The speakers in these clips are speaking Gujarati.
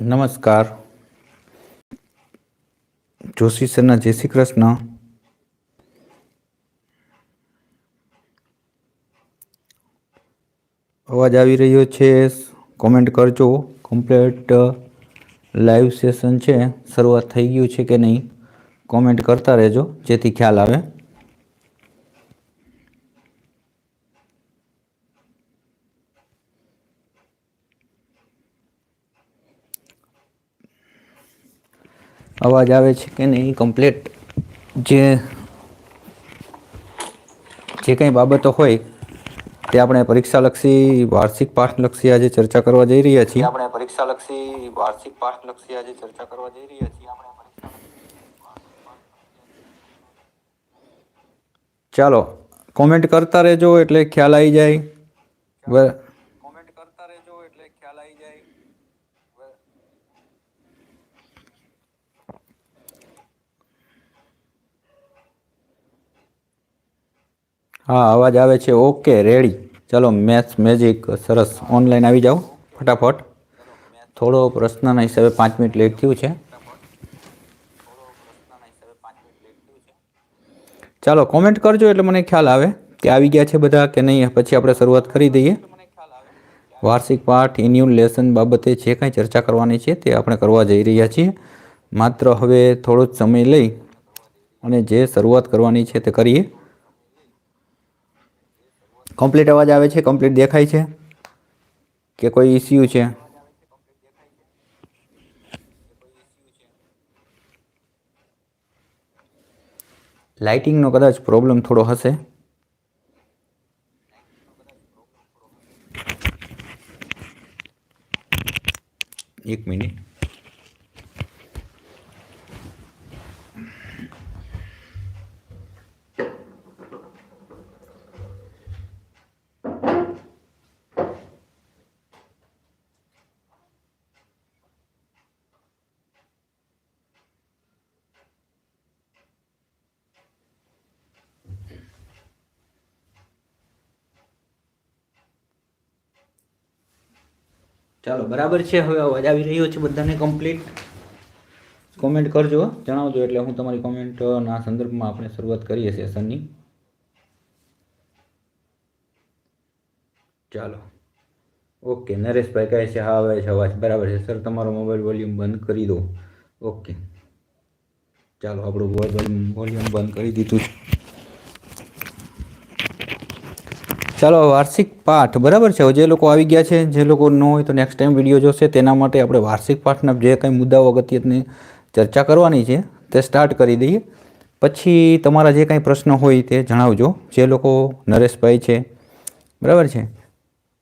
નમસ્કાર જોશી સરના જય શ્રી કૃષ્ણ અવાજ આવી રહ્યો છે કોમેન્ટ કરજો. કમ્પ્લીટ લાઈવ સેશન છે, શરૂઆત થઈ ગયું છે કે નહીં કોમેન્ટ કરતા રહેજો, જેથી ખ્યાલ આવે. અવાજ આવે છે કે નહીં કમ્પ્લેટ જે જે કંઈ બાબતો હોય તે આપણે પરીક્ષાલક્ષી વાર્ષિક પાઠલક્ષી આજે ચર્ચા કરવા જઈ રહ્યા છીએ. આપણે પરીક્ષાલક્ષી વાર્ષિક પાઠલક્ષી આજે ચર્ચા કરવા જઈ રહ્યા છીએ. આપણે ચાલો કોમેન્ટ કરતા રહેજો એટલે ખ્યાલ આવી જાય. કોમેન્ટ કરતા રહેજો એટલે ખ્યાલ આવી જાય હા, અવાજ આવે છે. ઓકે રેડી ચલો મેથ્સ મેજિક સરસ. ઓનલાઈન આવી જાઓ, ફટાફટ. થોડો પ્રશ્નના હિસાબે પાંચ મિનિટ લેટ થયું છે. ચાલો કોમેન્ટ કરજો એટલે મને ખ્યાલ આવે કે આવી ગયા છે બધા કે નહીં. પછી આપણે શરૂઆત કરી દઈએ. વાર્ષિક પાઠ ઇન્યુન લેસન બાબતે જે કાંઈ ચર્ચા કરવાની છે તે આપણે કરવા જઈ રહ્યા છીએ. માત્ર હવે થોડો જ સમય લઈ અને જે શરૂઆત કરવાની છે તે કરીએ. કમ્પ્લીટ અવાજ આવે છે? કમ્પ્લીટ દેખાય છે? કે કોઈ ઇસ્યુ છે? લાઇટિંગનો કદાચ પ્રોબ્લેમ થોડો હશે. એક મિનિટ. ચાલો, બરાબર છે, હવે અવાજ આવી રહ્યો છે બધાને કમ્પ્લીટ કોમેન્ટ કરજો, જણાવજો, એટલે હું તમારી કોમેન્ટના સંદર્ભમાં આપણે શરૂઆત કરીએ સેશનની ચાલો. ઓકે નરેશભાઈ કહે છે, હા આવે છે અવાજ. બરાબર છે, સર, તમારો મોબાઈલ વોલ્યુમ બંધ કરી દો. ઓકે ચાલો, આપણું વોલ્યુમ બંધ કરી દીધું છે. ચાલો, વાર્ષિક પાઠ બરાબર છે? જે લોકો આવી ગયા છે, જે લોકો ન હોય તો નેક્સ્ટ ટાઈમ વીડિયો જોશે. તેના માટે આપણે વાર્ષિક પાઠના જે કંઈ મુદ્દાઓ અગત્યની ચર્ચા કરવાની છે, તે સ્ટાર્ટ કરી દઈએ. પછી તમારા જે કાંઈ પ્રશ્ન હોય તે જણાવજો. જે લોકો નરેશભાઈ છે, બરાબર છે?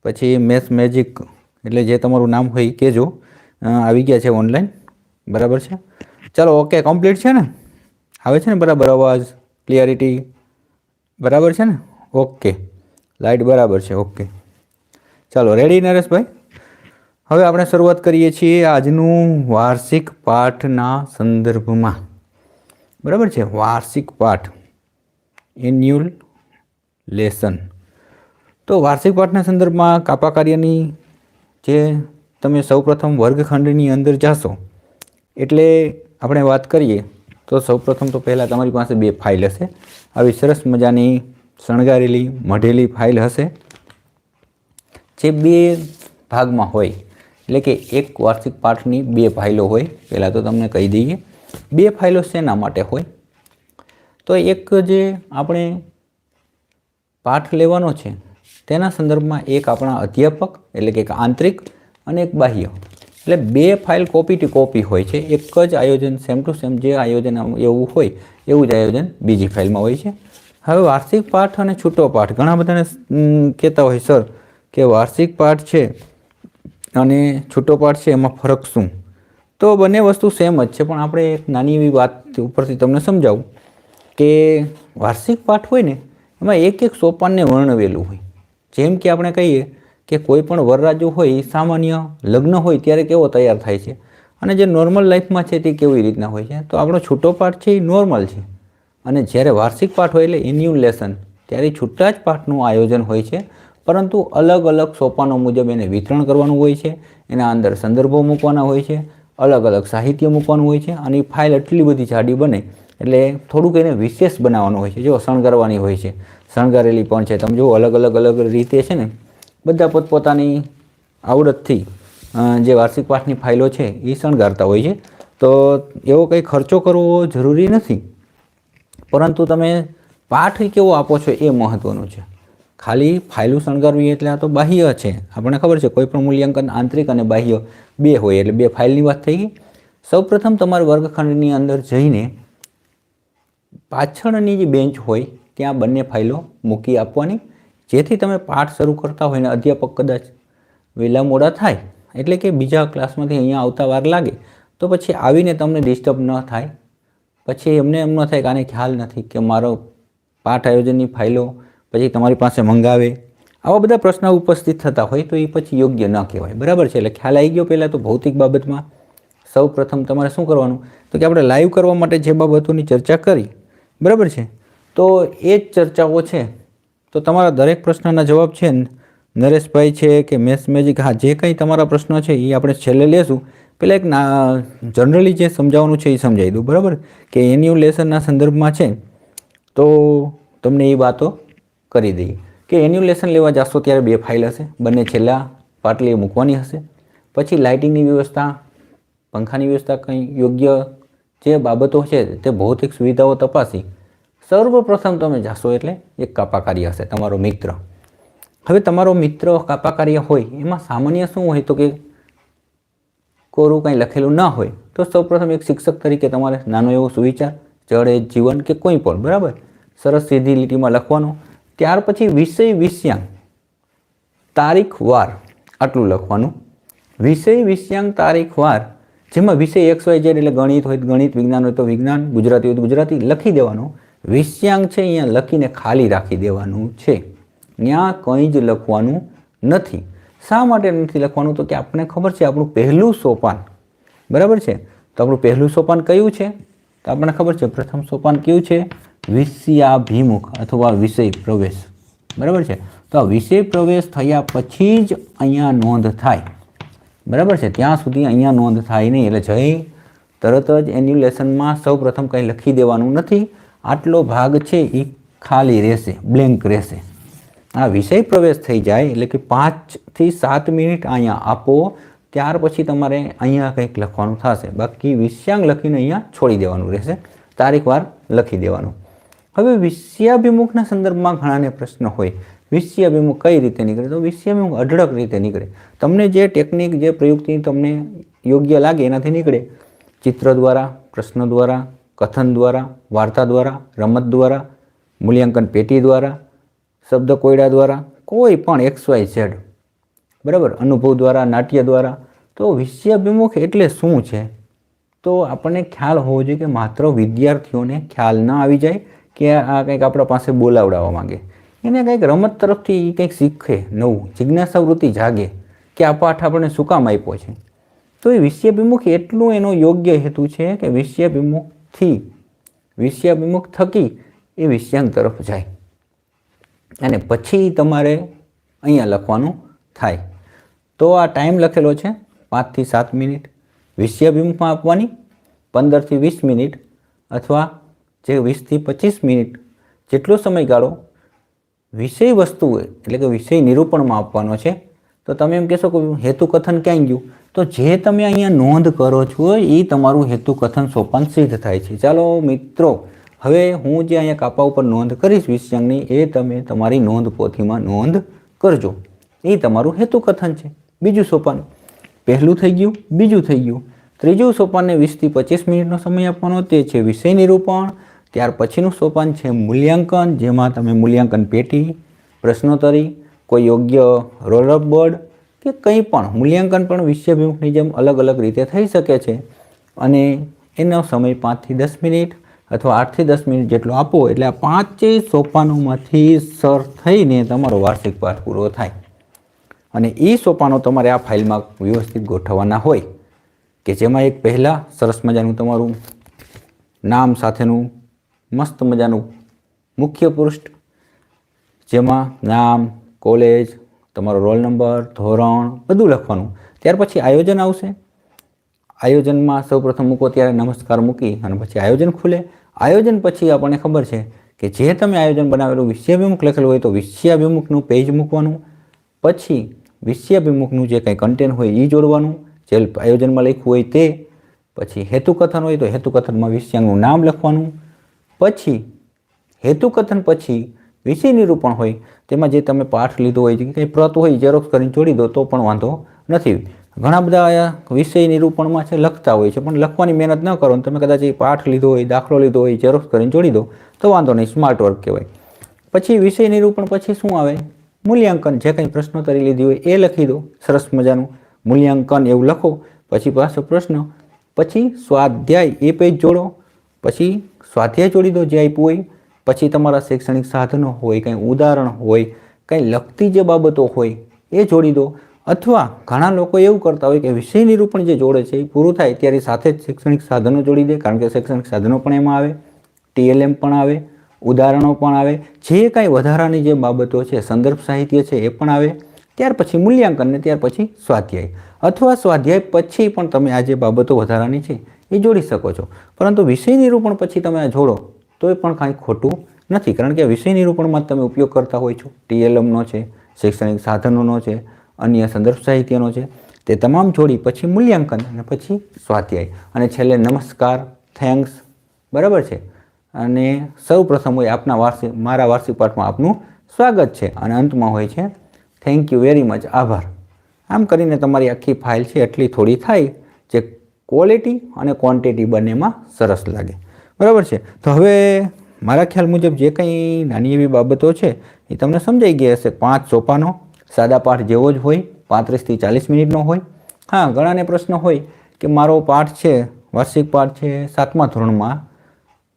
પછી મેથ મેજિક એટલે જે તમારું નામ હોય કહેજો. આવી ગયા છે ઓનલાઈન બરાબર છે? ચાલો ઓકે કમ્પ્લીટ છે ને? આવે છે ને બરાબર અવાજ? ક્લિયરિટી બરાબર છે ને? ઓકે લાઇટ બરાબર છે, ઓકે. ચાલો રેડી નરેશભાઈ? હવે આપણે શરૂઆત કરીએ છીએ આજનું વાર્ષિક પાઠના સંદર્ભમાં. બરાબર છે? વાર્ષિક પાઠ. Annual lesson. તો વાર્ષિક પાઠના સંદર્ભમાં કાપા કાર્યની જે તમે સૌપ્રથમ વર્ગખંડની અંદર જાશો, એટલે આપણે વાત કરીએ, તો સૌપ્રથમ તો પહેલાં તમારી પાસે બે ફાઇલ હશે. આવી સરસ મજાની શણગારેલી મઢેલી ફાઇલ હશે. જે બે ભાગમાં હોય, એટલે કે એક વાર્ષિક પાઠની બે ફાઇલો હોય, પહેલાં તો તમને કહી દઈએ, બે ફાઇલો શેના માટે હોય? તો એક જે આપણે પાઠ લેવાનો છે, તેના સંદર્ભમાં એક આપણા અધ્યાપક, એટલે કે એક આંતરિક અને એક બાહ્ય. એટલે બે ફાઇલ કોપી ટુ કોપી હોય છે, એક જ આયોજન સેમ ટુ સેમ જે આયોજન એવું હોય, એવું જ આયોજન બીજી ફાઇલમાં હોય છે. હવે વાર્ષિક પાઠ અને છૂટો પાઠ. ઘણા બધાને કહેતા હોય, સર, કે વાર્ષિક પાઠ છે અને છૂટો પાઠ છે, એમાં ફરક શું? તો બંને વસ્તુ સેમ જ છે, પણ આપણે એક નાની એવી વાત ઉપરથી તમને સમજાવું કે વાર્ષિક પાઠ હોય ને, એમાં એક એક સોપાનને વર્ણવેલું હોય. જેમ કે આપણે કહીએ કે કોઈ પણ વરરાજુ હોય એ સામાન્ય લગ્ન હોય, ત્યારે કેવો તૈયાર થાય છે? અને જે નોર્મલ લાઈફમાં છે, તે કેવી રીતના હોય છે? તો આપણો છૂટો પાઠ છે એ નોર્મલ છે. અને જ્યારે વાર્ષિક પાઠ હોય એટલે એન્યુઅલ લેસન, ત્યારે છૂટા જ પાઠનું આયોજન હોય છે. પરંતુ અલગ અલગ સોપાનો મુજબ એને વિતરણ કરવાનું હોય છે, એના અંદર સંદર્ભો મૂકવાના હોય છે, અલગ અલગ સાહિત્ય મૂકવાનું હોય છે અને ફાઇલ એટલી બધી જાડી બને, એટલે થોડુંક એને વિશેષ બનાવવાનું હોય છે. જો શણગારવાની હોય છે, શણગારેલી પણ છે. તમે જુઓ અલગ અલગ અલગ રીતે છે ને, બધા પોતપોતાની આવડતથી જે વાર્ષિક પાઠની ફાઇલો છે એ શણગારતા હોય છે. તો એવો કંઈ ખર્ચો કરવો જરૂરી નથી. પરંતુ તમે પાઠ કેવો આપો છો એ મહત્ત્વનું છે. ખાલી ફાઇલું શણગારવી એટલે આ તો બાહ્ય છે. આપણને ખબર છે કોઈ પણ મૂલ્યાંકન આંતરિક અને બાહ્ય બે હોય એટલે બે ફાઇલની વાત થઈ ગઈ. સૌપ્રથમ તમારે વર્ગખંડની અંદર જઈને પાછળની જે બેન્ચ હોય ત્યાં બંને ફાઇલો મૂકી આપવાની. જેથી તમે પાઠ શરૂ કરતા હોય ને અધ્યાપક કદાચ વહેલા મોડા થાય, એટલે કે બીજા ક્લાસમાંથી અહીંયા આવતા વાર લાગે, તો પછી આવીને તમને ડિસ્ટર્બ ન થાય પછી એમને એમ ન થાય કે આને ખ્યાલ નથી કે મારો પાઠ આયોજનની ફાઇલો પછી તમારી પાસે મંગાવે. આવા બધા પ્રશ્નો ઉપસ્થિત થતા હોય તો એ પછી યોગ્ય ન કહેવાય. બરાબર છે? એટલે ખ્યાલ આવી ગયો પહેલાં તો ભૌતિક બાબતમાં. સૌ પ્રથમ તમારે શું કરવાનું? તો કે આપણે લાઈવ કરવા માટે જે બાબતોની ચર્ચા કરી. બરાબર છે? તો એ જ ચર્ચાઓ છે. તો તમારા દરેક પ્રશ્નના જવાબ છે નરેશભાઈ છે કે મેસ મેજિક, હા, જે કંઈ તમારા પ્રશ્નો છે એ આપણે છેલ્લે લેશું. પહેલાં એક ના જનરલી જે સમજાવવાનું છે એ સમજાવી દઉં, બરાબર? કે એન્યુલેશનના સંદર્ભમાં છે, તો તમને એ વાતો કરી દઈએ. કે એન્યુલેશન લેવા જશો ત્યારે બે ફાઇલ હશે, બંને છેલ્લા પાટલીએ મૂકવાની હશે. પછી લાઇટિંગની વ્યવસ્થા, પંખાની વ્યવસ્થા કંઈ યોગ્ય જે બાબતો છે તે ભૌતિક સુવિધાઓ તપાસી. સર્વપ્રથમ તમે જાશો એટલે એક કાપાકારી હશે, તમારો મિત્ર. હવે તમારો મિત્ર કાપાકારી હોય, એમાં સામાન્ય શું હોય તો કે કોરું કંઈ લખેલું ના હોય, તો સૌપ્રથમ એક શિક્ષક તરીકે તમારે નાનો એવો સુવિચાર, જળ એ જીવન કે કોઈ પણ, બરાબર? સરસ સીધી લીટીમાં લખવાનો. ત્યાર પછી વિષય વિષયાંક. તારીખ, વાર. આટલું લખવાનું. વિષય વિષયાંક, તારીખ, વાર. જેમાં વિષય એક્સ વાય ઝેડ એટલે ગણિત હોય, ગણિત વિજ્ઞાન હોય તો વિજ્ઞાન, ગુજરાતી હોય તો ગુજરાતી, લખી દેવાનું. વિષયાંક છે અહીંયા લખીને ખાલી રાખી દેવાનું છે. ત્યાં કંઈ જ લખવાનું નથી. શા માટે નથી લખવાનું? તો કે આપણને ખબર છે આપણું પહેલું સોપાન. બરાબર છે? તો આપણું પહેલું સોપાન કયું છે? તો આપણને ખબર છે પ્રથમ સોપાન કયું છે? વિષયાભિમુખ અથવા વિષય પ્રવેશ. બરાબર છે? તો આ વિષય પ્રવેશ થયા પછી જ અહીંયા નોંધ થાય. બરાબર છે? ત્યાં સુધી અહીંયા નોંધ થાય નહીં. એટલે જઈ તરત જ એન્યુ લેસનમાં સૌ પ્રથમ કંઈ લખી દેવાનું નથી. આટલો ભાગ છે એ ખાલી રહેશે, બ્લેન્ક રહેશે. આ વિષય પ્રવેશ થઈ જાય એટલે કે પાંચથી સાત મિનિટ અહીંયા આપો, ત્યાર પછી તમારે અહીંયા કંઈક લખવાનું થશે. બાકી વિષ્યાંગ લખીને અહીંયા છોડી દેવાનું રહેશે. તારીખ વાર લખી દેવાનું. હવે વિષયાભિમુખના સંદર્ભમાં ઘણાને પ્રશ્ન હોય. વિષયાભિમુખ કઈ રીતે નીકળે? તો વિષયાભિમુખ અઢળક રીતે નીકળે. તમને જે ટેકનિક, જે પ્રયુક્તિ તમને યોગ્ય લાગે એનાથી નીકળે. ચિત્ર દ્વારા, પ્રશ્ન દ્વારા, કથન દ્વારા, વાર્તા દ્વારા, રમત દ્વારા, મૂલ્યાંકન પેટી દ્વારા શબ્દ કોયડા દ્વારા, કોઈ પણ એક્સ વાય ઝેડ બરાબર? અનુભવ દ્વારા, નાટ્ય દ્વારા. તો વિષયાભિમુખ એટલે શું છે? તો આપણને ખ્યાલ હોવો જોઈએ કે માત્ર વિદ્યાર્થીઓને ખ્યાલ ન આવી જાય કે આ કંઈક આપણા પાસે બોલાવડાવવા માંગે. એને કંઈક રમત તરફથી કંઈક શીખે નવું જિજ્ઞાસા વૃત્તિ જાગે કે આ પાઠ આપણને શું કામ આપ્યો છે? તો એ વિષયાભિમુખ એટલું એનો યોગ્ય હેતુ છે કે વિષયાભિમુખથી, વિષયાભિમુખ થકી એ વિષયાંગ તરફ જાય. અને પછી તમારે અહીંયા લખવાનું થાય. તો આ ટાઈમ લખેલો છે પાંચથી સાત મિનિટ. વિષયાભિમુખમાં આપવાની પંદરથી વીસ મિનિટ અથવા જે વીસથી પચીસ મિનિટ જેટલો સમયગાળો વિષય વસ્તુ એટલે કે વિષય નિરૂપણમાં આપવાનો છે. તો તમે એમ કહેશો કે હેતુ કથન ક્યાં ગયું? તો જે તમે અહીંયા નોંધ કરો છો એ તમારું હેતુ કથન સોપાન સિદ્ધ થાય છે. ચાલો મિત્રો હવે હું જે અહીંયા કાપા ઉપર નોંધ કરીશ વિષયાંગની એ તમે તમારી નોંધ પોથીમાં નોંધ કરજો. એ તમારું હેતુ કથન છે. બીજું સોપાન. પહેલું થઈ ગયું, બીજું થઈ ગયું. ત્રીજું સોપાનને વીસથી પચીસ મિનિટનો સમય આપવાનો, તે છે વિષય નિરૂપણ. ત્યાર પછીનું સોપાન છે મૂલ્યાંકન, જેમાં તમે મૂલ્યાંકન પેટી, પ્રશ્નોત્તરી, કોઈ યોગ્ય રોલઅપ બોર્ડ કે કંઈ પણ. મૂલ્યાંકન પણ વિષયાભિમુખની જેમ અલગ અલગ રીતે થઈ શકે છે. અને એનો સમય પાંચથી દસ મિનિટ અથવા આઠથી દસ મિનિટ જેટલો આપો એટલે આ પાંચેય સોપાનોમાંથી સર થઈને તમારો વાર્ષિક પાઠ પૂરો થાય. અને એ સોપાનો તમારે આ ફાઇલમાં વ્યવસ્થિત ગોઠવવાના હોય, કે જેમાં એક પહેલાં સરસ મજાનું તમારું નામ સાથેનું મસ્ત મજાનું મુખ્ય પૃષ્ઠ, જેમાં નામ, કોલેજ, તમારો રોલ નંબર, ધોરણ બધું લખવાનું. ત્યાર પછી આયોજન આવશે. આયોજનમાં સૌપ્રથમ મૂકો ત્યારે નમસ્કાર મૂકી અને પછી આયોજન ખુલે. આયોજન પછી આપણને ખબર છે કે જે તમે આયોજન બનાવેલું વિષયાભિમુખ લખેલું હોય તો વિષયાભિમુખનું પેજ મૂકવાનું, પછી વિષયાભિમુખનું જે કંઈ કન્ટેન્ટ હોય એ જોડવાનું, જે આયોજનમાં લખ્યું હોય તે, પછી હેતુકથન હોય તો હેતુકથનમાં વિષયાંગનું નામ લખવાનું, પછી હેતુકથન પછી વિષય નિરૂપણ હોય, તેમાં જે તમે પાઠ લીધો હોય કે કંઈ પ્રત હોય ઝેરોક્ષ કરીને જોડી દો તો પણ વાંધો નથી. ઘણા બધા વિષય નિરૂપણમાં છે, લખતા હોય છે, પણ લખવાની મહેનત ન કરો તમે કદાચ એ પાઠ લીધો હોય, દાખલો લીધો હોય ઝેરોક્ષ કરીને જોડી દો, તો વાંધો નહીં સ્માર્ટ વર્ક કહેવાય. પછી વિષય નિરૂપણ પછી શું આવે? મૂલ્યાંકન, જે કંઈ પ્રશ્નોત્તરી લીધી હોય એ લખી દો, સરસ મજાનું. મૂલ્યાંકન એવું લખો, પછી પાછો પ્રશ્ન, પછી સ્વાધ્યાય એ પેજ જોડો, પછી સ્વાધ્યાય જોડી દો જે આપ્યું હોય, પછી તમારા શૈક્ષણિક સાધનો હોય, કંઈ ઉદાહરણ હોય, કંઈ લગતી જે બાબતો હોય, એ જોડી દો અથવા ઘણા લોકો એવું કરતા હોય કે વિષય નિરૂપણ જે જોડે છે એ પૂરું થાય ત્યારે સાથે જ શૈક્ષણિક સાધનો જોડી દે, કારણ કે શૈક્ષણિક સાધનો પણ એમાં આવે, ટીએલએમ પણ આવે, ઉદાહરણો પણ આવે, જે કાંઈ વધારાની જે બાબતો છે, સંદર્ભ સાહિત્ય છે એ પણ આવે, ત્યાર પછી મૂલ્યાંકન ને ત્યાર પછી સ્વાધ્યાય. અથવા સ્વાધ્યાય પછી પણ તમે આ જે બાબતો વધારાની છે એ જોડી શકો છો. પરંતુ વિષય નિરૂપણ પછી તમે આ જોડો તો એ પણ કાંઈ ખોટું નથી. કારણ કે વિષય નિરૂપણમાં તમે ઉપયોગ કરતા હોય છો. ટીએલએમનો છે, શૈક્ષણિક સાધનોનો છે અન્ય સંદર્ભ સાહિત્યનો છે. તે તમામ જોડી પછી મૂલ્યાંકન અને પછી સ્વાધ્યાય. અને છેલ્લે નમસ્કાર, થેન્ક્સ, બરાબર છે. અને સૌ પ્રથમ હોય આપના વાર્ષિક મારા વાર્ષિક પાઠમાં આપનું સ્વાગત છે. અને અંતમાં હોય છે થેન્ક યુ વેરી મચ આભાર. આમ કરીને તમારી આખી ફાઇલ છે એટલી થોડી થાય જે ક્વોલિટી અને ક્વોન્ટિટી બંનેમાં સરસ લાગે. બરાબર છે. તો હવે મારા ખ્યાલ મુજબ જે કંઈ નાની એવી બાબતો છે એ તમને સમજાઈ ગઈ હશે. પાંચ સોપાનો સાદા પાઠ જેવો જ હોય, પાંત્રીસથી ચાલીસ મિનિટનો હોય. હા, ઘણાને પ્રશ્ન હોય કે મારો પાઠ છે, વાર્ષિક પાઠ છે સાતમા ધોરણમાં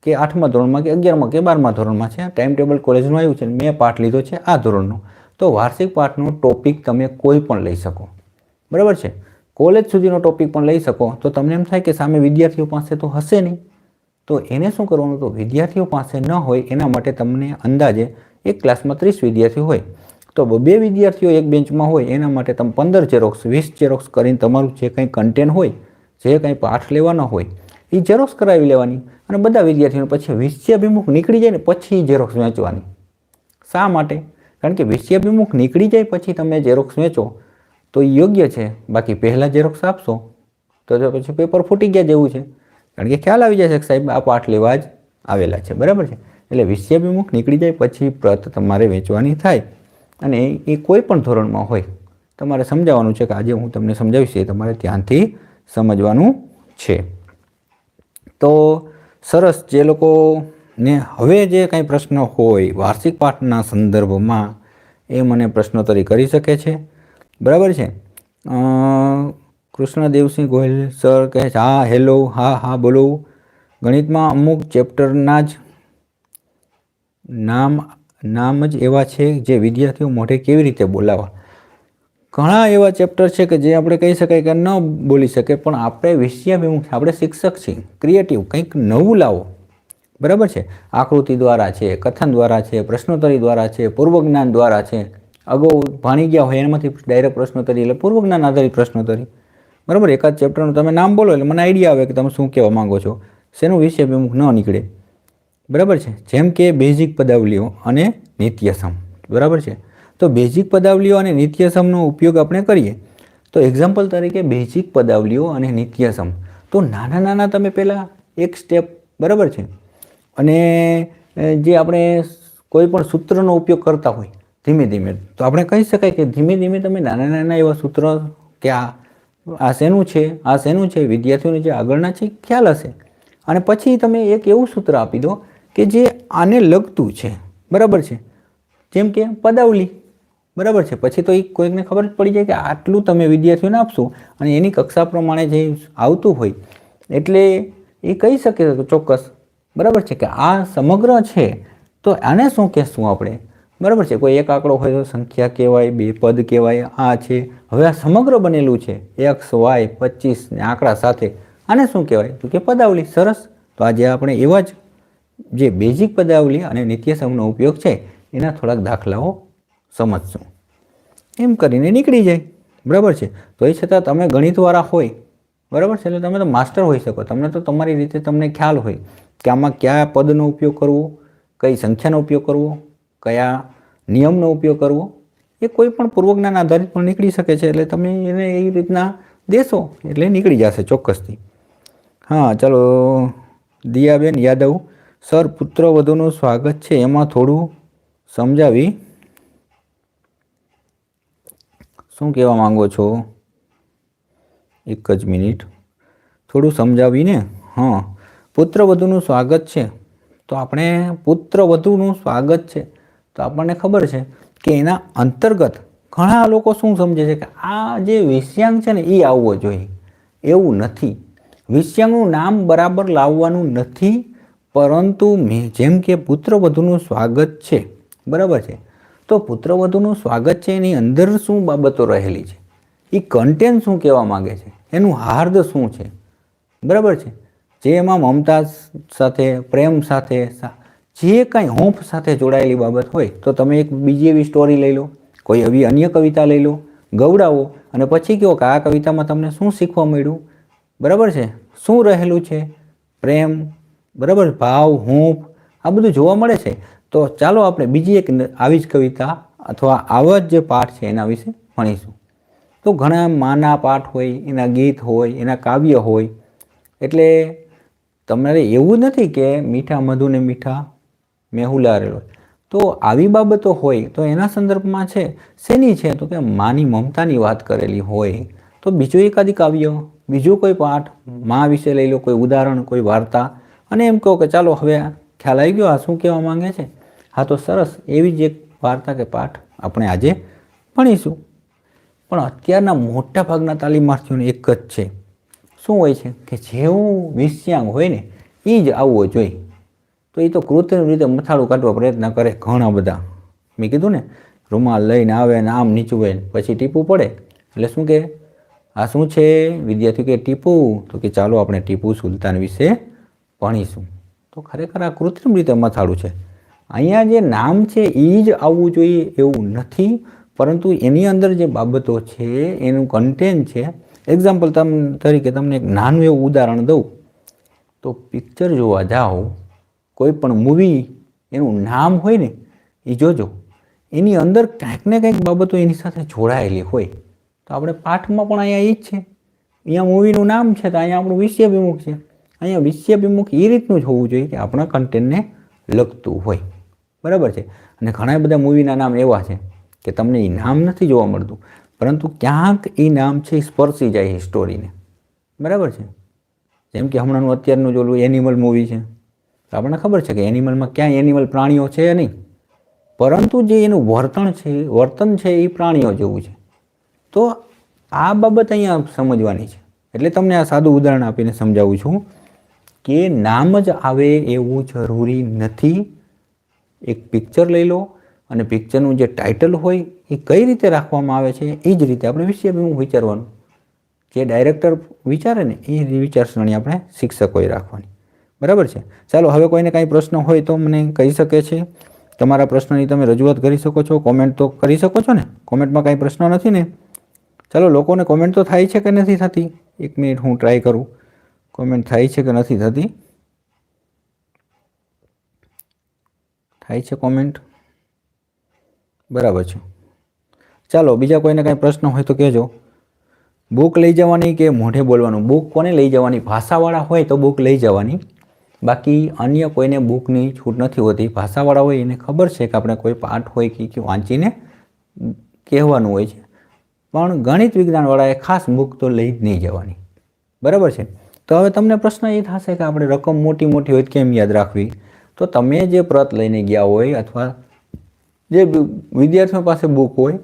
કે આઠમા ધોરણમાં કે અગિયારમાં કે બારમા ધોરણમાં છે? ટાઈમ ટેબલ કોલેજનું આવ્યું છે મેં પાઠ લીધો છે આ ધોરણનો. તો વાર્ષિક પાઠનો ટોપિક તમે કોઈ પણ લઈ શકો. બરાબર છે? કોલેજ સુધીનો ટોપિક પણ લઈ શકો. તો તમને એમ થાય કે સામે વિદ્યાર્થીઓ પાસે તો હશે નહીં. તો એને શું કરવાનું? તો વિદ્યાર્થીઓ પાસે ન હોય એના માટે તમને અંદાજે એક ક્લાસમાં ત્રીસ વિદ્યાર્થીઓ હોય. તો બે વિદ્યાર્થીઓ એક બેન્ચમાં હોય, એના માટે તમે પંદર ઝેરોક્સ વીસ ઝેરોક્સ કરીને તમારું જે કંઈ કન્ટેન્ટ હોય, જે કંઈ પાઠ લેવાનો હોય, એ ઝેરોક્સ કરાવી લેવાની અને બધા વિદ્યાર્થીઓને પછી વિષયાભિમુખ નીકળી જાય ને પછી ઝેરોક્સ વેચવાની. શા માટે? કારણ કે વિષયાભિમુખ નીકળી જાય પછી તમે ઝેરોક્સ વેચો, તો એ યોગ્ય છે. બાકી પહેલાં ઝેરોક્સ આપશો, તો તો પછી પેપર ફૂટી ગયા જેવું છે. કારણ કે ખ્યાલ આવી જશે કે સાહેબ, આ પાઠ લેવા જ આવેલા છે. બરાબર છે? એટલે વિષયાભિમુખ નીકળી જાય પછી પ્રત તમારે વેચવાની થાય. અને એ કોઈ પણ ધોરણમાં હોય, તમારે સમજાવવાનું છે કે આજે હું તમને સમજાવીશ એ તમારે ધ્યાનથી સમજવાનું છે. તો સરસ જે લોકોને હવે જે કાંઈ પ્રશ્ન હોય વાર્ષિક પાઠના સંદર્ભમાં એ મને પ્રશ્નોત્તરી કરી શકે છે. બરાબર છે? કૃષ્ણદેવસિંહ ગોહિલ સર કહે છે, હા, હેલો, હા હા, બોલો. ગણિતમાં અમુક ચેપ્ટરના જ નામ નામ જ એવા છે જે વિદ્યાર્થીઓ મોઢે કેવી રીતે બોલાવવા ઘણા એવા ચેપ્ટર છે કે જે આપણે કહી શકાય કે ન બોલી શકે, પણ આપણે વિષયાભિમુખ, આપણે શિક્ષક છીએ ક્રિએટિવ કંઈક નવું લાવો. બરાબર છે? આકૃતિ દ્વારા છે, કથન દ્વારા છે, પ્રશ્નોત્તરી દ્વારા છે, પૂર્વજ્ઞાન દ્વારા છે. અગાઉ ભાણી ગયા હોય એમાંથી ડાયરેક્ટ પ્રશ્નોત્તરી, એટલે પૂર્વજ્ઞાન આધારિત પ્રશ્નોત્તરી. બરાબર? એકાદ ચેપ્ટરનું તમે નામ બોલો એટલે મને આઈડિયા આવે કે તમે શું કહેવા માંગો છો. શેનું વિષયાભિમુખ ન નીકળે? બરાબર છે? જેમ કે બેઝિક પદાવલીઓ અને નિત્યસમ. બરાબર છે? તો બેઝિક પદાવલીઓ અને નિત્યસમનો ઉપયોગ આપણે કરીએ. તો એક્ઝામ્પલ તરીકે બેઝિક પદાવલીઓ અને નિત્યસમ. તો નાના નાના તમે પહેલાં એક સ્ટેપ બરાબર છે? અને જે આપણે કોઈ પણ સૂત્રનો ઉપયોગ કરતા હોય, ધીમે ધીમે. તો આપણે કહી શકાય કે ધીમે ધીમે તમે નાના નાના એવા સૂત્ર કે આ આ શેનું છે, આ શેનું છે, વિદ્યાર્થીઓને જે આગળના છે, ખ્યાલ હશે. અને પછી તમે એક એવું સૂત્ર આપી દો કે જે આને લગતું છે. બરાબર છે? જેમ કે પદાવલી. બરાબર છે? પછી તો એ કોઈકને ખબર જ પડી જાય કે આટલું તમે વિદ્યાર્થીઓને આપશો અને એની કક્ષા પ્રમાણે જે આવતું હોય, એટલે એ કહી શકે ચોક્કસ. બરાબર છે કે આ સમગ્ર છે, તો આને શું કહેશું આપણે? બરાબર છે? કોઈ એક આંકડો હોય તો સંખ્યા કહેવાય, બે પદ કહેવાય, આ છે. હવે આ સમગ્ર બનેલું છે. એક્સ, વાય, પચીસ ને આંકડા સાથે. આને શું કહેવાય? તો કે પદાવલી. સરસ. તો આજે આપણે એવા જ જે બેઝિક પદાવલી અને નિત્યસમનો ઉપયોગ છે, એના થોડાક દાખલાઓ સમજશું. એમ કરીને નીકળી જાય. બરાબર છે? તો એ છતાં તમે ગણિતવાળા હોય, બરાબર છે? એટલે તમે તો માસ્ટર હોઈ શકો. તમને તો તમારી રીતે તમને ખ્યાલ હોય કે આમાં કયા પદનો ઉપયોગ કરવો, કઈ સંખ્યાનો ઉપયોગ કરવો, કયા નિયમનો ઉપયોગ કરવો. એ કોઈ પણ પૂર્વજ્ઞાન આધારિત પણ નીકળી શકે છે. એટલે તમે એને એ રીતના દેશો, એટલે નીકળી જશે ચોક્કસથી. હા, ચાલો, દિયાબેન યાદવ સર, પુત્રવધુનું સ્વાગત છે, એમાં થોડું સમજાવી? શું કહેવા માંગો છો? એક જ મિનિટ. થોડું સમજાવીને? હા, પુત્રવધુનું સ્વાગત છે. તો આપણે પુત્ર વધુનું સ્વાગત છે. તો આપણને ખબર છે કે એના અંતર્ગત ઘણા લોકો શું સમજે છે કે આ જે વિષયાંગ છે ને, એ આવવો જોઈએ. એવું નથી. વિષયાંગનું નામ બરાબર લાવવાનું નથી. પરંતુ મેં, જેમ કે પુત્રવધુનું સ્વાગત છે, બરાબર છે? તો પુત્રવધુનું સ્વાગત છે, એની અંદર શું બાબતો રહેલી છે? એ કન્ટેન્ટ શું કહેવા માંગે છે? એનું હાર્દ શું છે? બરાબર છે? જે એમાં મમતા સાથે, પ્રેમ સાથે જે કાંઈ હોંફ સાથે જોડાયેલી બાબત હોય, તો તમે એક બીજી એવી સ્ટોરી લઈ લો, કોઈ એવી અન્ય કવિતા લઈ લો ગવડાવો અને પછી કહો કે આ કવિતામાં તમને શું શીખવા મળ્યું? બરાબર છે? શું રહેલું છે? પ્રેમ બરાબર? ભાવ, હૂંફ, આ બધું જોવા મળે છે. તો ચાલો આપણે બીજી એક આવી જ કવિતા અથવા આવા જ જે પાઠ છે એના વિશે ભણીશું. તો ઘણા માના પાઠ હોય, એના ગીત હોય, એના કાવ્ય હોય, એટલે તમારે એવું નથી કે મીઠા મધુ ને મીઠા મેહુલારેલો તો આવી બાબતો હોય તો એના સંદર્ભમાં છે, શેની છે? તો કે માની મમતાની વાત કરેલી હોય. તો બીજું એકાદી કાવ્ય, બીજું કોઈ પાઠ, મા વિશે લઈ લો, કોઈ ઉદાહરણ, કોઈ વાર્તા અને એમ કહો કે ચાલો હવે ખ્યાલ આવી ગયો, આ શું કહેવા માંગે છે? હા તો સરસ, એવી જ એક વાર્તા કે પાઠ આપણે આજે ભણીશું. પણ અત્યારના મોટા ભાગના તાલીમાર્થીઓને એક જ છે. શું હોય છે? કે જેવું વિષયાંગ હોય ને એ જ આવવો જોઈએ. તો એ તો કૃત્રિમ રીતે મથાળું કાઢવા પ્રયત્ન કરે ઘણા બધા. મેં કીધું ને, રૂમાલ લઈને આવે ને આમ નીચું ને, પછી ટીપું પડે. એટલે શું કે? આ શું છે? વિદ્યાર્થી કે ટીપુ? તો કે ચાલો આપણે ટીપુ સુલતાન વિશે ભણીશું તો ખરેખર આ કૃત્રિમ રીતે મથાળું છે. અહીંયા જે નામ છે એ જ આવવું જોઈએ એવું નથી, પરંતુ એની અંદર જે બાબતો છે, એનું કન્ટેન્ટ છે. એક્ઝામ્પલ તમ, તરીકે તમને એક નાનું એવું ઉદાહરણ દઉં. તો પિક્ચર જોવા જાઓ, કોઈ પણ મૂવી એનું નામ હોય ને એ જોજો. એની અંદર કાંઈક ને કંઈક બાબતો એની સાથે જોડાયેલી હોય. તો આપણે પાઠમાં પણ અહીંયા એ જ છે. અહીંયા મૂવીનું નામ છે, તો અહીંયા આપણું વિષયાભિમુખ છે. અહીંયા વિષયાભિમુખ એ રીતનું જ હોવું જોઈએ કે આપણા કન્ટેન્ટને લગતું હોય. બરાબર છે? અને ઘણા બધા મૂવીના નામ એવા છે કે તમને એ નામ નથી જોવા મળતું, પરંતુ ક્યાંક એ નામ છે એ સ્પર્શી જાય સ્ટોરીને બરાબર છે? જેમ કે હમણાંનું અત્યારનું જોલું એનિમલ મૂવી છે. તો આપણને ખબર છે કે એનિમલમાં ક્યાંય એનિમલ પ્રાણીઓ છે નહીં. પરંતુ જે એનું વર્તન છે વર્તન છે એ પ્રાણીઓ જેવું છે. તો આ બાબત અહીંયા સમજવાની છે. એટલે તમને આ સાદું ઉદાહરણ આપીને સમજાવું છું. કે નામ જ આવે એવું જરૂરી નથી. એક પિક્ચર લઈ લો અને પિક્ચરનું જે ટાઇટલ હોય એ કઈ રીતે રાખવામાં આવે છે એ જ રીતે આપણે વિષયાભિમુખ વિચારવાનું. જે ડાયરેક્ટર વિચારે ને એ વિચારસરણી આપણે શિક્ષકોએ રાખવાની. બરાબર છે? ચાલો, હવે કોઈને કાંઈ પ્રશ્ન હોય તો મને કહી શકે છે. તમારા પ્રશ્નની તમે રજૂઆત કરી શકો છો કોમેન્ટ તો કરી શકો છો ને? કોમેન્ટમાં કાંઈ પ્રશ્ન નથી ને? ચાલો, લોકોને કોમેન્ટ તો થાય છે કે નથી થતી? એક મિનિટ હું ટ્રાય કરું. કોમેન્ટ થાય છે કે નથી થતી? થાય છે કોમેન્ટ? બરાબર છે. ચાલો, બીજા કોઈને કાંઈ પ્રશ્ન હોય તો કહેજો. બુક લઈ જવાની કે મોઢે બોલવાનું? બુક કોને લઈ જવાની? ભાષાવાળા હોય તો બુક લઈ જવાની. બાકી અન્ય કોઈને બુકની છૂટ નથી હોતી. ભાષાવાળા હોય એને ખબર છે કે આપણે કોઈ પાઠ હોય કે વાંચીને કહેવાનું હોય છે. પણ ગણિત વિજ્ઞાનવાળાએ ખાસ બુક તો લઈ જ નહીં જવાની. બરાબર છે? તો હવે તમને પ્રશ્ન એ થશે કે આપણે રકમ મોટી મોટી હોય કેમ યાદ રાખવી? તો તમે જે પ્રત લઈને ગયા હોય અથવા જે વિદ્યાર્થીઓ પાસે બુક હોય,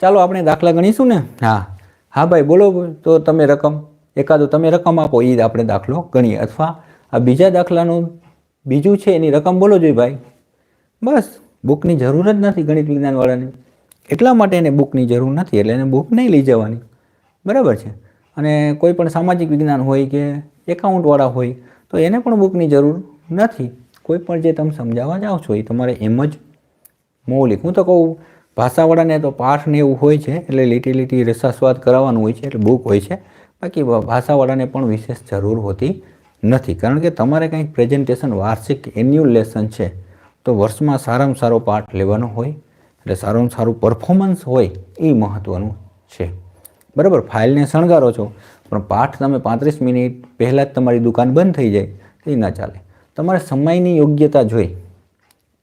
ચાલો આપણે દાખલા ગણીશું ને? હા. હા ભાઈ, બોલો. તો તમે રકમ, એકાદો તમે રકમ આપો એ આપણે દાખલો ગણીએ. અથવા આ બીજા દાખલાનું બીજું છે, એની રકમ બોલો જોઈએ ભાઈ. બસ બુકની જરૂર જ નથી ગણિત વિજ્ઞાનવાળાને. એટલા માટે એને બુકની જરૂર નથી, એટલે એને બુક નહીં લઈ જવાની. બરાબર છે? અને કોઈ પણ સામાજિક વિજ્ઞાન હોય કે એકાઉન્ટવાળા હોય, તો એને પણ બુકની જરૂર નથી. કોઈ પણ જે તમે સમજાવવા જાઓ છો, એ તમારે એમ જ મૌલિક. હું તો કહું, ભાષાવાળાને તો પાઠ ને એવું હોય છે, એટલે લીટી લીટી રસાસ્વાદ કરાવવાનું હોય છે, એટલે બુક હોય છે. બાકી ભાષાવાળાને પણ વિશેષ જરૂર હોતી નથી. કારણ કે તમારે કંઈક પ્રેઝન્ટેશન વાર્ષિક એન્યુઅલ લેસન છે, તો વર્ષમાં સારામાં સારો પાઠ લેવાનો હોય, એટલે સારામાં સારું પરફોર્મન્સ હોય, એ મહત્ત્વનું છે. બરાબર? ફાઇલને શણગારો છો. પણ પાઠ તમે પાંત્રીસ મિનિટ પહેલાં જ તમારી દુકાન બંધ થઈ જાય એ ના ચાલે. તમારે સમયની યોગ્યતા જોઈ.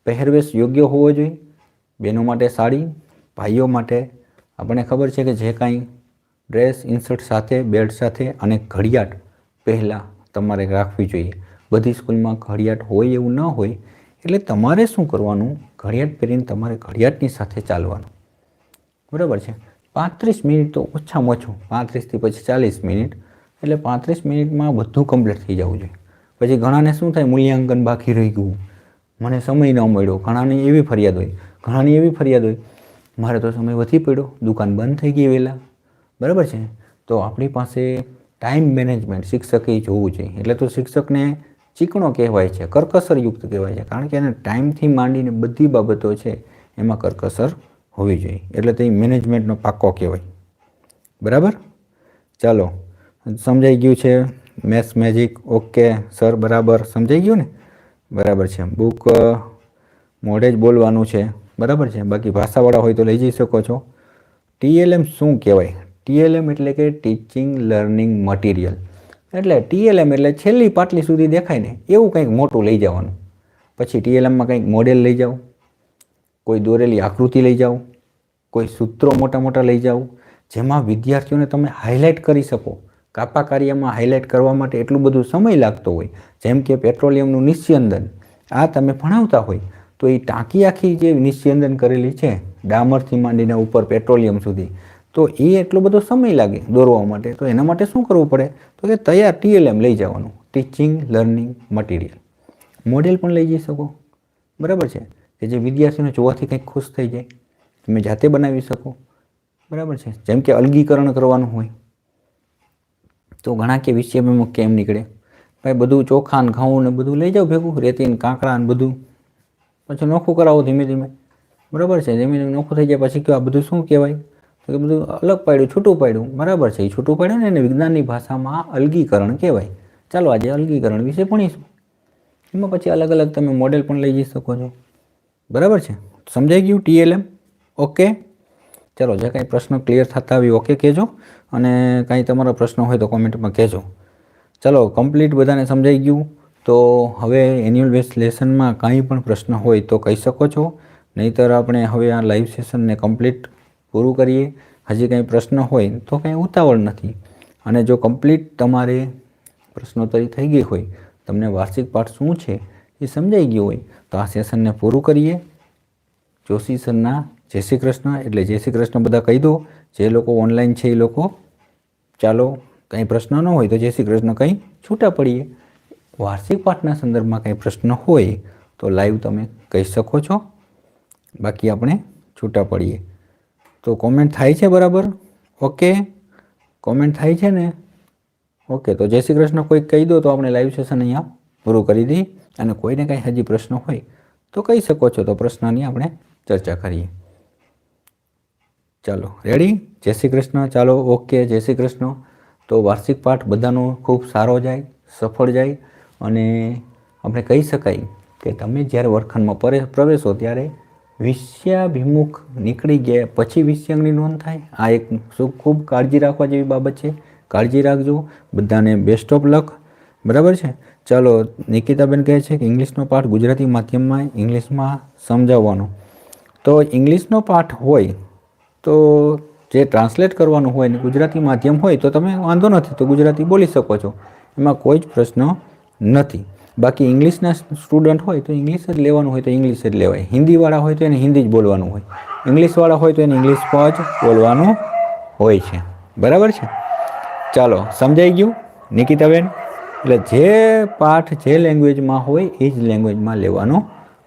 પહેરવેશ યોગ્ય હોવો જોઈએ. બહેનો માટે સાડી, ભાઈઓ માટે. આપણને ખબર છે કે જે કાંઈ ડ્રેસ ઇન્સર્ટ સાથે, બેલ્ટ સાથે અને ઘડિયાળ પહેલાં તમારે રાખવી જોઈએ. બધી સ્કૂલમાં ઘડિયાળ હોય એવું ન હોય, એટલે તમારે શું કરવાનું? ઘડિયાળ પહેરીને તમારે ઘડિયાળની સાથે ચાલવાનું. બરાબર છે? પાંત્રીસ મિનિટ તો ઓછામાં ઓછું, પાંત્રીસથી પછી ચાલીસ મિનિટ. એટલે પાંત્રીસ મિનિટમાં બધું કમ્પ્લીટ થઈ જવું જોઈએ. પછી ઘણાને શું થાય, મૂલ્યાંકન બાકી રહી ગયું. મને સમય ન મળ્યો, ઘણાની એવી ફરિયાદ હોય, ઘણાની એવી ફરિયાદ હોય. મારે તો સમય વધી પડ્યો, દુકાન બંધ થઈ ગઈ વહેલા. બરાબર છે? તો આપણી પાસે ટાઈમ મેનેજમેન્ટ શિક્ષકે જોવું જોઈએ. એટલે તો શિક્ષકને ચીકણો કહેવાય છે, કરકસરયુક્ત કહેવાય છે. કારણ કે એને ટાઈમથી માંડીને બધી બાબતો છે, એમાં કરકસર હોવી જોઈએ. એટલે તે મેનેજમેન્ટનો પાક્કો કહેવાય. બરાબર? ચાલો, સમજાઈ ગયું છે. મેથ્સ મેજિક ઓકે સર બરાબર. સમજાઈ ગયું ને? બરાબર છે. બુક મોઢે જ બોલવાનું છે. બરાબર છે? બાકી ભાષાવાળા હોય તો લઈ જઈ શકો છો. ટીએલએમ શું કહેવાય? ટીએલએમ એટલે કે ટીચિંગ લર્નિંગ મટીરિયલ એટલે ટીએલએમ એટલે છેલ્લી પાટલી સુધી દેખાય ને, એવું કંઈક મોટું લઈ જવાનું. પછી ટીએલએમમાં કંઈક મોડેલ લઈ જાઓ. કોઈ દોરેલી આકૃતિ લઈ જાઓ, કોઈ સૂત્રો મોટા મોટા લઈ જાઓ, જેમાં વિદ્યાર્થીઓને તમે હાઇલાઇટ કરી શકો. કાપા કાર્યમાં હાઇલાઇટ કરવા માટે એટલું બધું સમય લાગતો હોય, જેમ કે પેટ્રોલિયમનું નિસ્યંદન. આ તમે ભણાવતા હોય, તો એ ટાંકી આખી જે નિસ્યંદન કરેલી છે, ડામરથી માંડીને ઉપર પેટ્રોલિયમ સુધી, તો એ એટલો બધો સમય લાગે દોરવા માટે. તો એના માટે શું કરવું પડે? તો કે તૈયાર ટીએલએમ લઈ જવાનું. ટીચિંગ લર્નિંગ મટીરિયલ મોડેલ પણ લઈ જઈ શકો. બરાબર છે? કે જે વિદ્યાર્થીઓને જોવાથી કંઈક ખુશ થઈ જાય. તમે જાતે બનાવી શકો. બરાબર છે. જેમ કે અલગીકરણ કરવાનું હોય. તો ઘણા કે વિષયમાં કેમ નીકળે. ભાઈ, બધું ચોખા ને ઘઉં ને બધું લઈ જાઓ ભેગું. રેતી ને કાંકરા ને બધું. પછી નોખું કરાવો ધીમે ધીમે. બરાબર છે. ધીમે ધીમે નોખું થઈ જાય. પછી કે આ બધું શું કહેવાય? તો કે બધું અલગ પાડ્યું, છૂટું પાડ્યું. બરાબર છે. એ છૂટું પાડ્યું ને એને વિજ્ઞાનની ભાષામાં અલગીકરણ કહેવાય. ચાલો આજે અલગીકરણ વિશે ભણીશું. એમાં પછી અલગ અલગ તમે મોડેલ પણ લઈ જઈ શકો છો. બરાબર છે? સમજાઈ ગયું ટીએલએમ? ઓકે. ચાલો, જે કાંઈ પ્રશ્ન ક્લિયર થતા આવી ઓકે કહેજો અને કાંઈ તમારા પ્રશ્ન હોય તો કોમેન્ટમાં કહેજો. ચાલો કમ્પ્લીટ બધાને સમજાઈ ગયું. તો હવે એન્યુઅલ બેઝ લેસનમાં કાંઈ પણ પ્રશ્ન હોય તો કહી શકો છો. નહીંતર આપણે હવે આ લાઈવ સેશનને કમ્પ્લીટ પૂરું કરીએ. હજી કાંઈ પ્રશ્ન હોય તો કાંઈ ઉતાવળ નથી. અને જો કમ્પ્લીટ તમારે પ્રશ્નોત્તરી થઈ ગઈ હોય, તમને વાર્ષિક પાઠ શું છે? એ સમજાઈ ગયું હોય, તો આ સેશનને પૂરું કરીએ. જોશી સરના જય શ્રી કૃષ્ણ, એટલે જય શ્રી કૃષ્ણ બધા કહી દો. જે લોકો ઓનલાઈન છે એ લોકો, ચાલો કંઈ પ્રશ્ન ન હોય તો જય શ્રી કૃષ્ણ કંઈ છૂટા પડીએ. વાર્ષિક પાઠના સંદર્ભમાં કંઈ પ્રશ્ન હોય તો લાઈવ તમે કહી શકો છો. બાકી આપણે છૂટા પડીએ. તો કોમેન્ટ થાય છે બરાબર? ઓકે. કોમેન્ટ થાય છે ને? ઓકે, તો જય શ્રી કૃષ્ણ કોઈ કહી દો તો આપણે લાઈવ સેશન અહીંયા પૂરું કરી દઈએ. અને કોઈને કાંઈ હજી પ્રશ્ન હોય, તો કહી શકો છો. તો પ્રશ્નની આપણે ચર્ચા કરીએ. ચાલો રેડી જય શ્રી કૃષ્ણ. ચાલો, ઓકે, જય શ્રી કૃષ્ણ. તો વાર્ષિક પાઠ બધાનો ખૂબ સારો જાય, સફળ જાય, અને આપણે કહી શકાય કે તમે જ્યારે વર્ગખંડમાં પરે, પ્રવેશો ત્યારે વિષયાભિમુખ નીકળી ગયા. પછી વિષયાંગની નોંધ થાય. આ એક ખૂબ કાળજી રાખવા જેવી બાબત છે. કાળજી રાખજો. બધાને બેસ્ટ ઓફ લક બરાબર છે? ચાલો, નિકિતાબેન કહે છે કે ઇંગ્લિશનો પાઠ ગુજરાતી માધ્યમમાં ઇંગ્લિશમાં સમજાવવાનો. તો ઇંગ્લિશનો પાઠ હોય તો જે ટ્રાન્સલેટ કરવાનું હોય ને ગુજરાતી માધ્યમ હોય તો તમે વાંધો નથી, તો ગુજરાતી બોલી શકો છો. એમાં કોઈ જ પ્રશ્ન નથી. બાકી ઇંગ્લિશના સ્ટુડન્ટ હોય તો ઇંગ્લિશ જ લેવાનું હોય તો ઇંગ્લિશ જ લેવાય. હિન્દીવાળા હોય તો એને હિન્દી જ બોલવાનું હોય. ઇંગ્લિશવાળા હોય તો એને ઇંગ્લિશ જ બોલવાનું હોય છે. બરાબર છે? ચાલો, સમજાઈ ગયું? નિકિતાબેન? એટલે જે પાઠ જે લેંગ્વેજમાં હોય, એ જ લેંગ્વેજમાં લેવાનો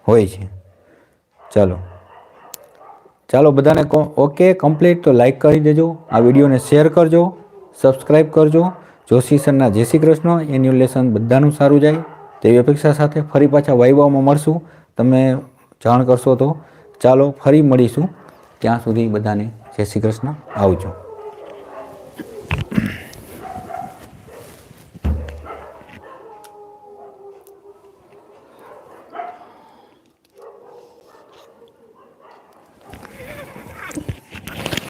હોય છે. ચાલો. ચાલો, બધાને ઓકે કમ્પ્લીટ તો લાઈક કરી દેજો. આ વિડીયોને શેર કરજો. સબસ્ક્રાઈબ કરજો. જોશી સરના જય શ્રી કૃષ્ણ. એન્યુઅલ લેસન બધાનું સારું જાય. તેવી અપેક્ષા સાથે ફરી પાછા વૈભવમાં મળશું. તમે જાણ કરશો તો. ચાલો, ફરી મળીશું. ત્યાં સુધી બધાને જય શ્રી કૃષ્ણ. આવજો.